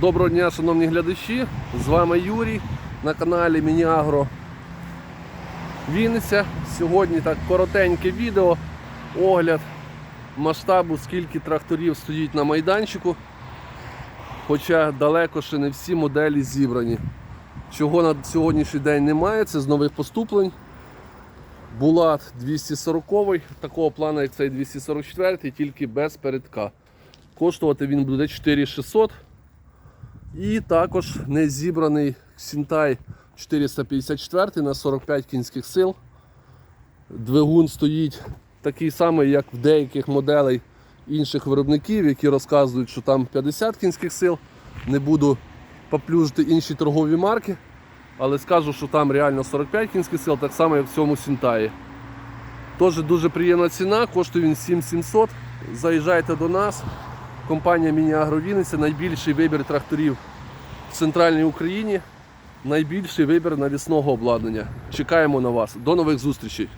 Доброго дня, шановні глядачі! З вами Юрій на каналі Мініагро Вінниця. Сьогодні так коротеньке відео, огляд масштабу, скільки тракторів стоїть на майданчику. Хоча далеко ще не всі моделі зібрані. Чого на сьогоднішній день немає, це з нових поступлень. Булат 240 такого плану, як цей 244, тільки без передка. Коштувати він буде 4600. І також не зібраний Сінтай 454 на 45 кінських сил. Двигун стоїть такий самий, як в деяких моделей інших виробників, які розказують, що там 50 кінських сил. Не буду поплюжити інші торгові марки, але скажу, що там реально 45 кінських сил, так само, як в цьому Сінтаї. Теж дуже приємна ціна, коштує він 7700. Заїжджайте до нас. Компанія Міні-Агровіниця найбільший вибір тракторів в центральній Україні, найбільший вибір навісного обладнання. Чекаємо на вас. До нових зустрічей!